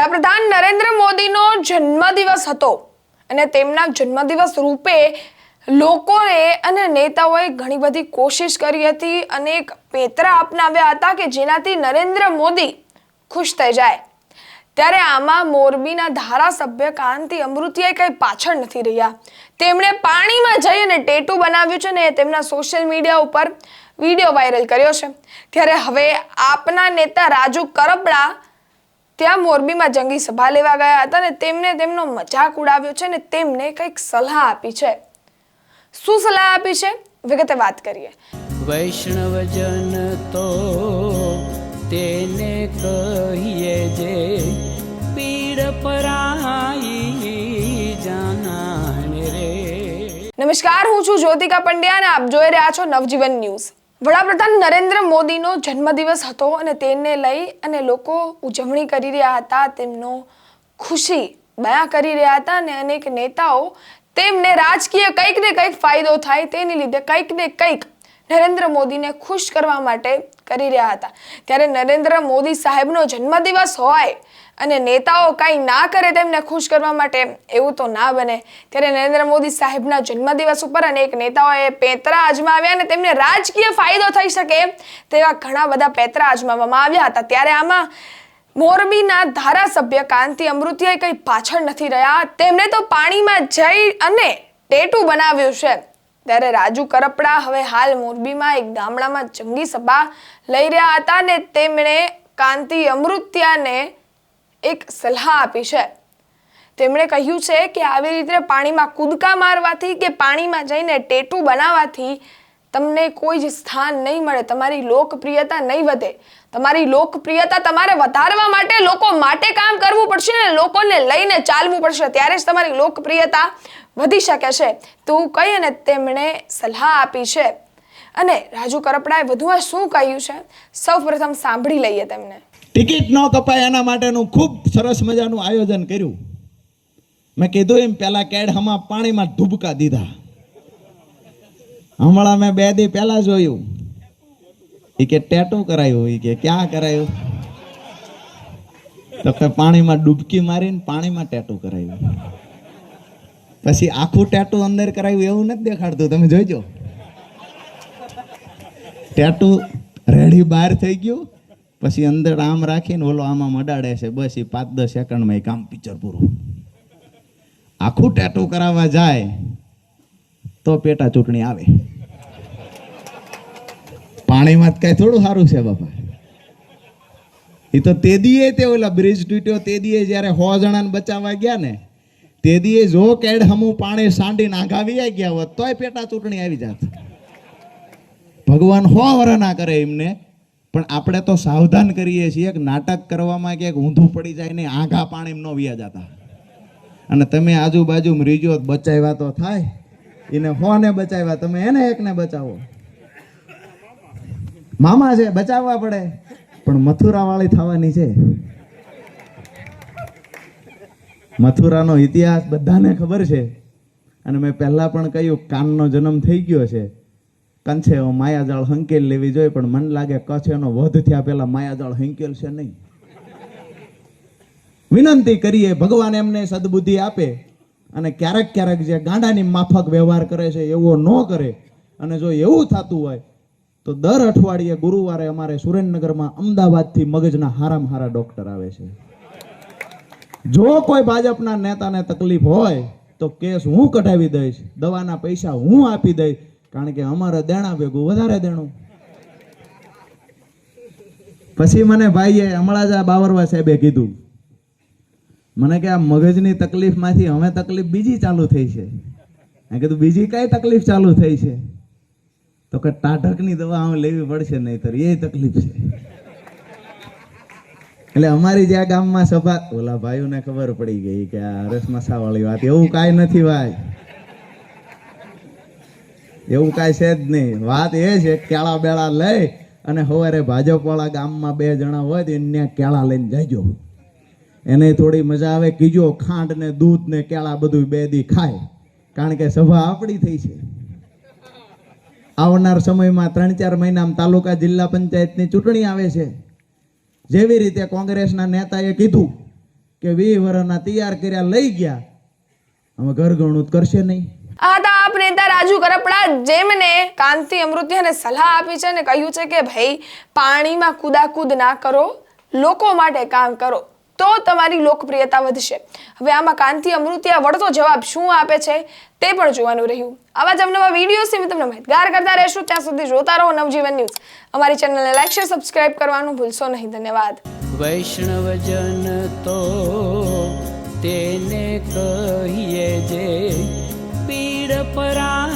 વડાપ્રધાન નરેન્દ્ર મોદીનો જન્મદિવસ હતો અને તેમના જન્મદિવસ રૂપે લોકોએ અને નેતાઓએ ઘણી બધી કોશિશ કરી હતી અને એક પેતરા અપનાવ્યા હતા કે જેનાથી નરેન્દ્ર મોદી ખુશ થઈ જાય. ત્યારે આમાં મોરબીના ધારાસભ્ય કાંતિ અમૃતિયા કંઈ પાછળ નથી રહ્યા. તેમણે પાણીમાં જઈ અને ટેટુ બનાવ્યું છે ને તેમના સોશિયલ મીડિયા ઉપર વીડિયો વાયરલ કર્યો છે. ત્યારે હવે આપના નેતા રાજુ કરપડા ત્યાં મોરબીમાં જંગી સભા લેવા ગયા હતા ને તેમને તેમનો મજાક ઉડાવ્યો છે ને તેમને કંઈક સલાહ આપી છે. શું સલાહ આપી છે? વિગતે વાત કરીએ. વૈષ્ણવજન તો તેને કહીએ જે પીડ પરાઈ જાનાને રે. નમસ્કાર હું છું જ્યોતિકા પંડ્યા અને આપ જોઈ રહ્યા છો નવજીવન ન્યૂઝ. વડાપ્રધાન નરેન્દ્ર મોદીનો જન્મદિવસ હતો અને તેને લઈ અને લોકો ઉજવણી કરી રહ્યા હતા, તેમનો ખુશી બયા કરી રહ્યા હતા અને અનેક નેતાઓ તેમને રાજકીય કંઈક ને કંઈક ફાયદો થાય તેની લીધે કંઈક ને કંઈક નરેન્દ્ર મોદીને ખુશ કરવા માટે કરી રહ્યા હતા. ત્યારે નરેન્દ્ર મોદી સાહેબનો જન્મદિવસ હોય અને નેતાઓ કાંઈ ના કરે તેમને ખુશ કરવા માટે એવું તો ના બને. ત્યારે નરેન્દ્ર મોદી સાહેબના જન્મદિવસ ઉપર અનેક નેતાઓએ પેતરા અજમાવ્યા અને તેમને રાજકીય ફાયદો થઈ શકે તેવા ઘણા બધા પેતરા અજમાવવામાં આવ્યા હતા. ત્યારે આમાં મોરબીના ધારાસભ્ય કાંતિ અમૃતિયાએ કંઈ પાછળ નથી રહ્યા. તેમણે તો પાણીમાં જઈ અને ટેટુ બનાવ્યું છે. ત્યારે રાજુ કરપડા હવે હાલ મોરબીમાં એક ગામડામાં જંગી સભા લઈ રહ્યા હતા ને તેમણે કાંતિ અમૃત્યાને એક સલાહ આપી છે. તેમણે કહ્યું છે કે આવી રીતે પાણીમાં કૂદકા મારવાથી કે પાણીમાં જઈને ટેટુ બનાવવાથી તમને કોઈ જ સ્થાન નહીં મળે, તમારી લોકપ્રિયતા નહીં વધે. તમારી લોકપ્રિયતા તમારે વધારવા માટે લોકો માટે કામ કરવું પડશે ને લોકોને લઈને ચાલવું પડશે. ત્યારે જ તમારી લોકપ્રિયતા વધી શકે છે. તેવું કહી અને તેમણે સલાહ આપી છે? અને રાજુ કરપડાએ વધુમાં શું કહ્યું છે? સૌપ્રથમ સાંભળી લઈએ તેમને. ટિકિટ ન કપાય એના માટેનું ખૂબ સરસ મજાનું આયોજન કર્યું. મેં કીધું એમ, પેલા કેડ હમા પાણીમાં ધુબકા દીધા. હમણાં મેં બે દી પહેલા જોયું. એ કે ટેટો કરાયું એ કે ક્યાં કરાયું? તો કે પાણીમાં ડૂબકી મારીને પાણીમાં ટેટો કરાયું. પછી આખું ટેટુ અંદર કરાવ્યું એવું નથી દેખાડતું, તમે જોઈજો. ટેટુ રેડી બહાર થઈ ગયું, પછી અંદર આમ રાખીને ઓલો આમાં મડાડે છે, બસ એ પાંચ દસ સેકન્ડમાં એ કામ પિક્ચર પૂરું. આખું ટેટુ કરાવવા જાય, તો પેટા ચૂંટણી આવે. પાણીમાં કઈ થોડું સારું છે બાપા. એ તો તે દીએ તે ઓલા બ્રિજ તૂટ્યો, તે દીએ જ્યારે સો જણાને બચાવવા ગયા ને તે દીએ જો કેડ હમું પાણી સાંડીને આવી ગયા હોત, તોય પેટા ચૂંટણી આવી જાત. ભગવાન હો વર ના કરે એમને, પણ આપણે તો સાવધાન કરીએ છીએ કે નાટક કરવામાં ક્યાંક ઊંધું પડી જાય ને આઘા પાણી ન વ્યા જતા. અને તમે આજુબાજુ રીજો બચાવ્યા તો થાય. એને હોને બચાવ્યા, તમે એને એકને બચાવો. મામા છે, બચાવવા પડે. પણ મથુરાવાળી થવાની છે. મથુરાનો ઇતિહાસ બધાને ખબર છે. અને મેં પહેલા પણ કહ્યું, કાનનો જન્મ થઈ ગયો છે. કંછે માયાજાળ હંકેલ લેવી જોઈએ, પણ મન લાગે કચ્છ એનો વધ થયા પહેલા માયાજાળ હંકેલ છે નહીં. વિનંતી કરીએ, ભગવાન એમને સદબુદ્ધિ આપે અને ક્યારેક ક્યારેક જે ગાંડાની માફક વ્યવહાર કરે છે, એવો ન કરે. અને જો એવું થતું હોય, તો દર અઠવાડિયે ગુરુવારે અમારે સુરેન્દ્રનગરમાં અમદાવાદથી મગજના હારામ હારા ડોક્ટર આવે છે. જો કોઈ ભાજપના નેતાને તકલીફ હોય, તો કેસ હું કઢાવી દઈશ, દવાના પૈસા હું આપી દઈશ, કારણ કે અમારે દેણા ભેગું વધારે દેણું. પછી મને ભાઈએ હમણાં જ આ બાવરવા સાહેબે કીધું, મને કે આ મગજની તકલીફમાંથી હવે તકલીફ બીજી ચાલુ થઈ છે. મેં કીધું, બીજી કઈ તકલીફ ચાલુ થઈ છે? તો કે, ટાઢકની દવા હવે લેવી પડશે નહીતર, એ તકલીફ છે. એટલે અમારી જે આ ગામમાં સભા ઓલા ભાઈઓને ખબર પડી ગઈ કે આ રસમસા વાળી વાત. એવું કાંઈ નથી ભાઈ. એવું કાંઈ છે જ નહીં. વાત એ છે, કેળા બેળા લઈ અને સવારે ભાજપ વાળા ગામમાં બે જણા હોય તો એને કેળા લઈને જજો. એને થોડી મજા આવે, કીજો ખાંડ ને દૂધ ને કેળા બધું બે દી ખાય. કારણ કે સભા આપણી થઈ છે. આવનાર સમયમાં ત્રણ ચાર મહિનામાં તાલુકા જિલ્લા પંચાયતની ચૂંટણી આવે છે. જેવી રીતે કોંગ્રેસના નેતાએ કીધું કે વી વરના તૈયાર કર્યા લઈ ગયા અમે ઘર કરશે નહીં. આ હતા આપ નેતા રાજુ કરપડા જેમને કાંતિ અમૃતિયાને સલાહ આપી છે અને કહ્યું છે કે ભાઈ, પાણીમાં કુદાકુદ ના કરો, લોકો માટે કામ કરો. તો તમારી લોકપ્રિયતા વધશે. હવે આમાં કાંતિ, અમૃત્યા, વળતો જવાબ શું આપે છે તે પણ જોવાનું રહ્યું. આવા જ અવનવા વિડીયોથી હું તમને માહિતગાર કરતા રહેશું. ત્યાં સુધી જોતા રહો નવજીવન ન્યૂઝ. અમારી ચેનલને લાઈક શેર સબસ્ક્રાઇબ કરવાનું ભૂલશો નહીં. ધન્યવાદ. વૈષ્ણવજન તો તેને કહીએ જે પીડ પરા